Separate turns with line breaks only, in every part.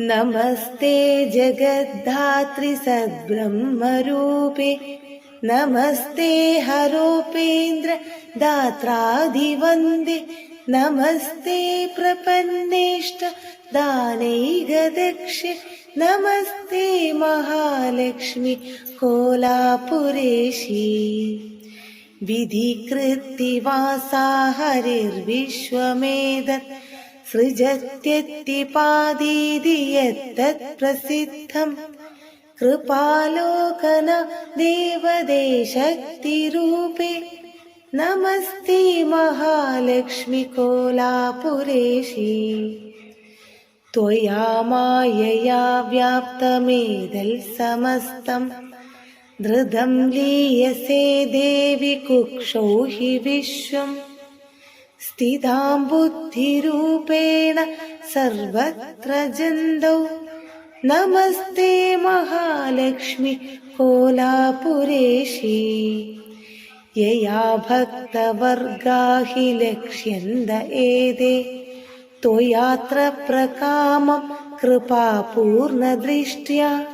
नमस्ते जगद्धात्रि सद्ब्रह्मरूपे। नमस्ते हरोपेन्द्र दात्रादिवन्दे नमस्ते प्रपन्नेष्ट दानैगदक्षे। नमस्ते महालक्ष्मि कोलापुरेशी। विधिकृत्तिवासा हरिर्विश्वमेदत् सृजत्यत्तिपादीदि यत्तत्प्रसिद्धम् कृपालोकन देवदेशक्तिरूपे। नमस्ते महालक्ष्मि कोलापुरेशी। त्वया मायया व्याप्तमेदल् समस्तम्। धृतं लीयसे देवि कुक्षौ हि विश्वम् സ്ഥിതാം ബുദ്ധിരൂപേണ സർവത്ര ജന്തൗ. നമസ്തേ മഹാലക്ഷ്മി കോലാപുരേശി. യയാ ഭക്തവർഗാ ഹി ലക്ഷ്യന്ത ഏതേ? ത്വയാത്ര പ്രകാമം കൃപാപൂർണദൃഷ്ട്യാ.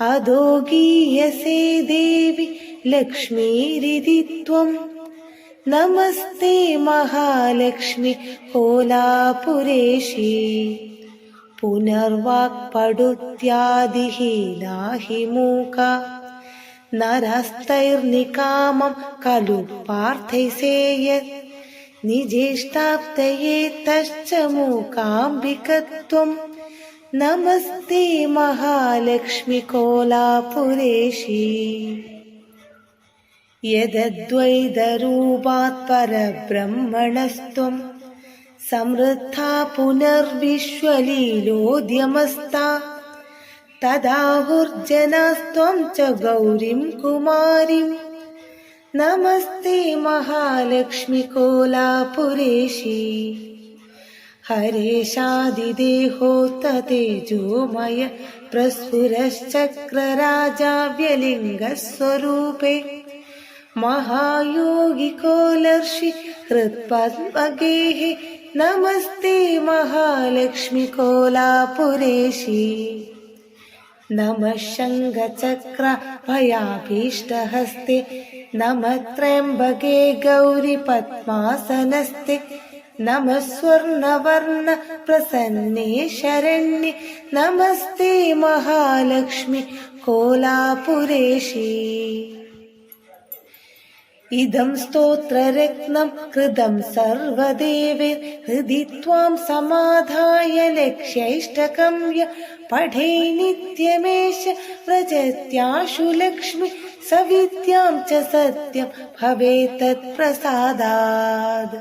അധോ ഗീയസേ ദേവി ലക്ഷ്മീരിതി नमस्ते महालक्ष्मि कोलापुरेशी। पुनर्वाक्पडुत्यादिहीना मूका नरस्तैर्निकामं खलु पार्थैसेयत् निजेष्टाप्तये तश्च मूकाम्बिकत्वम्। नमस्ते महालक्ष्मि कोलापुरेशी यदद्वैतरूपात् परब्रह्मणस्त्वम् समृद्धा पुनर्विश्वलीलोद्यमस्ता। तदाहुर्जनास्त्वं च गौरीं कुमारीम् नमस्ते महालक्ष्मि कोलापुरेशी हरेशादिदेहो ततेजोमय प्रस्फुरश्चक्रराजाव्यलिङ्गस्वरूपे महायोगिकोलर्षि हृत्पद्मगेः नमस्ते महालक्ष्मि कोलापुरेशी। नमः शङ्खचक्र भयाभीष्टहस्ते नमः त्र्यम्बके गौरि पद्मासनस्ते नमः स्वर्णवर्ण प्रसन्ने शरण्ये नमस्ते महालक्ष्मि कोलापुरेशी ഇതം സ്തോത്രരത്നം കൃതം സർവദേവേ ഹൃദി ത്വാം സമാധായ ലക്ഷ്യൈഷ്ടകം പഠേ നിത്യമേശ വ്രജത്യാശു ലക്ഷ്മി സവിദ്യാം ച സത്യം ഭവേ തത്പ്രസാദാത്